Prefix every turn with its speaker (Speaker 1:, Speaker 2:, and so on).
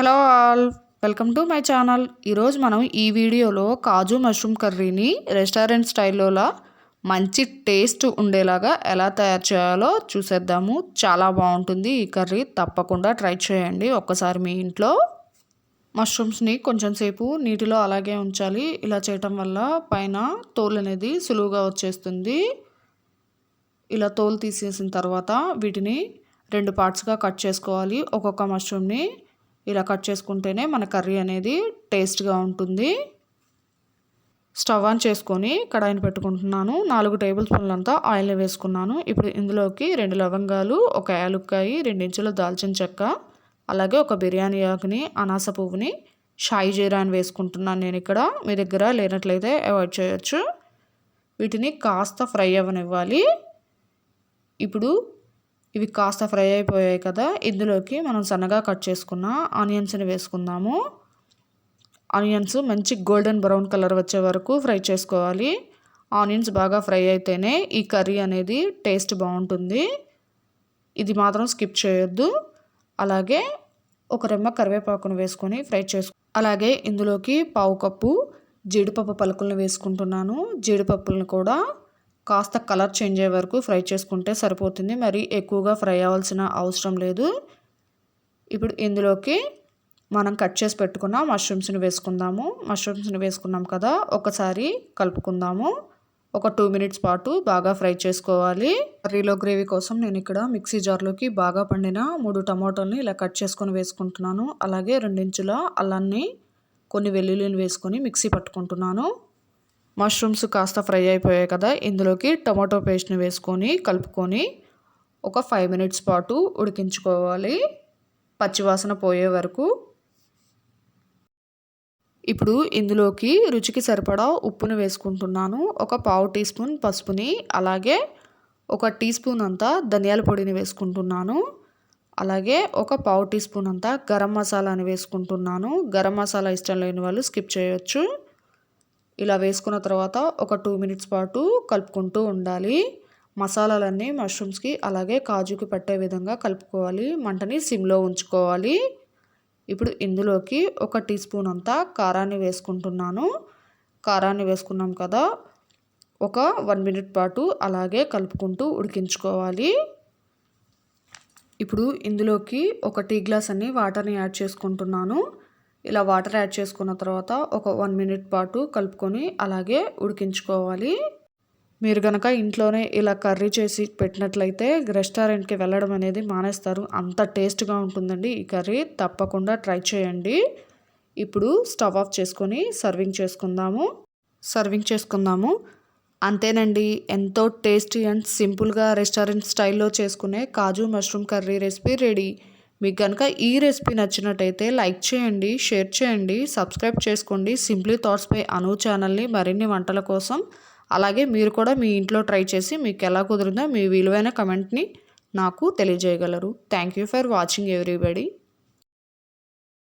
Speaker 1: Hello all welcome to my channel. ఈరోజు మనం ఈ వీడియోలో కాజు మష్రూమ్ కర్రీని రెస్టారెంట్ స్టైల్లోలా మంచి టేస్ట్ ఉండేలాగా ఎలా తయారు చేయాలో చూసేద్దాము. చాలా బాగుంటుంది ఈ కర్రీ. తప్పకుండా ట్రై చేయండి. ఒక్కసారి మీ ఇంట్లో మష్రూమ్స్ని కొంచెం సేపు నీటిలో అలాగే ఉంచాలి. ఇలా చేయటం వల్ల పైన తోలు అనేది సులువుగా వచ్చేస్తుంది. ఇలా తోలు తీసేసిన తర్వాత వీటిని రెండు పార్ట్స్గా కట్ చేసుకోవాలి. ఒక్కొక్క మష్రూమ్ని ఇలా కట్ చేసుకుంటేనే మన కర్రీ అనేది టేస్ట్గా ఉంటుంది. స్టవ్ ఆన్ చేసుకొని కడాయిని పెట్టుకుంటున్నాను. నాలుగు టేబుల్ స్పూన్లంతా ఆయిల్ని వేసుకున్నాను. ఇప్పుడు ఇందులోకి రెండు లవంగాలు ఒక యాలుక్కాయి రెండు ఇంచుల దాల్చిన చెక్క అలాగే ఒక బిర్యానీ ఆకుని అనాస పువ్వుని షాయి జీరాని వేసుకుంటున్నాను నేను ఇక్కడ. మీ దగ్గర లేనట్లయితే అవాయిడ్ చేయొచ్చు. వీటిని కాస్త ఫ్రై అవ్వనివ్వాలి. ఇప్పుడు ఇవి కాస్త ఫ్రై అయిపోయాయి కదా ఇందులోకి మనం సన్నగా కట్ చేసుకున్న ఆనియన్స్ని వేసుకుందాము. ఆనియన్స్ మంచి గోల్డెన్ బ్రౌన్ కలర్ వచ్చే వరకు ఫ్రై చేసుకోవాలి. ఆనియన్స్ బాగా ఫ్రై అయితేనే ఈ కర్రీ అనేది టేస్ట్ బాగుంటుంది. ఇది మాత్రం స్కిప్ చేయొద్దు. అలాగే ఒక రెమ్మ కరివేపాకును వేసుకొని ఫ్రై చేసుకో అలాగే ఇందులోకి పావు కప్పు జీడిపప్పు పలుకులను వేసుకుంటున్నాను. జీడిపప్పులను కూడా కాస్త కలర్ చేంజ్ అయ్యే వరకు ఫ్రై చేసుకుంటే సరిపోతుంది. మరి ఎక్కువగా ఫ్రై అవ్వాల్సిన అవసరం లేదు. ఇప్పుడు ఇందులోకి మనం కట్ చేసి పెట్టుకున్న మష్రూమ్స్ని వేసుకుందాము. మష్రూమ్స్ని వేసుకున్నాం కదా ఒకసారి కలుపుకుందాము. ఒక టూ మినిట్స్ పాటు బాగా ఫ్రై చేసుకోవాలి. కర్రీలో గ్రేవీ కోసం నేను ఇక్కడ మిక్సీ జార్లోకి బాగా పండిన మూడు టమాటోల్ని ఇలా కట్ చేసుకొని వేసుకుంటున్నాను. అలాగే రెండించుల అల్లాన్ని కొన్ని వెల్లుల్లిని వేసుకొని మిక్సీ పట్టుకుంటున్నాను. మష్రూమ్స్ కాస్త ఫ్రై అయిపోయాయి కదా ఇందులోకి టమాటో పేస్ట్ని వేసుకొని కలుపుకొని ఒక ఫైవ్ మినిట్స్ పాటు ఉడికించుకోవాలి. పచ్చివాసన పోయే వరకు. ఇప్పుడు ఇందులోకి రుచికి సరిపడా ఉప్పును వేసుకుంటున్నాను. ఒక పావు టీ స్పూన్ పసుపుని అలాగే ఒక టీ స్పూన్ అంతా ధనియాల పొడిని వేసుకుంటున్నాను. అలాగే ఒక పావు టీ స్పూన్ అంతా గరం మసాలాని వేసుకుంటున్నాను. గరం మసాలా ఇష్టం లేని వాళ్ళు స్కిప్ చేయొచ్చు. ఇలా వేసుకున్న తర్వాత ఒక టూ మినిట్స్ పాటు కలుపుకుంటూ ఉండాలి. మసాలాలన్నీ మష్రూమ్స్కి అలాగే కాజుకి పట్టే విధంగా కలుపుకోవాలి. మంటని సిమ్లో ఉంచుకోవాలి. ఇప్పుడు ఇందులోకి ఒక టీ స్పూన్ అంతా కారాన్ని వేసుకుంటున్నాను. కారాన్ని వేసుకున్నాం కదా ఒక వన్ మినిట్ పాటు అలాగే కలుపుకుంటూ ఉడికించుకోవాలి. ఇప్పుడు ఇందులోకి ఒక టీ గ్లాస్ అన్ని వాటర్ని యాడ్ చేసుకుంటున్నాను. ఇలా వాటర్ యాడ్ చేసుకున్న తర్వాత ఒక వన్ మినిట్ పాటు కలుపుకొని అలాగే ఉడికించుకోవాలి. మీరు కనుక ఇంట్లోనే ఇలా కర్రీ చేసి పెట్టినట్లయితే రెస్టారెంట్కి వెళ్ళడం అనేది మానేస్తారు. అంత టేస్ట్గా ఉంటుందండి ఈ కర్రీ. తప్పకుండా ట్రై చేయండి. ఇప్పుడు స్టవ్ ఆఫ్ చేసుకొని సర్వింగ్ చేసుకుందాము. సర్వింగ్ చేసుకుందాము. అంతేనండి ఎంతో టేస్టీ అండ్ సింపుల్గా రెస్టారెంట్ స్టైల్లో చేసుకునే kaju mushroom curry recipe ready. మీకు కనుక ఈ రెసిపీ నచ్చినట్టయితే లైక్ చేయండి షేర్ చేయండి సబ్స్క్రైబ్ చేసుకోండి. సింప్లీ థాట్స్ పై అను ఛానల్ని మరిన్ని వంటల కోసం. అలాగే మీరు కూడా మీ ఇంట్లో ట్రై చేసి మీకు ఎలా కుదిరిందో మీ విలువైన కమెంట్ని నాకు తెలియజేయగలరు. Thank you for watching everybody.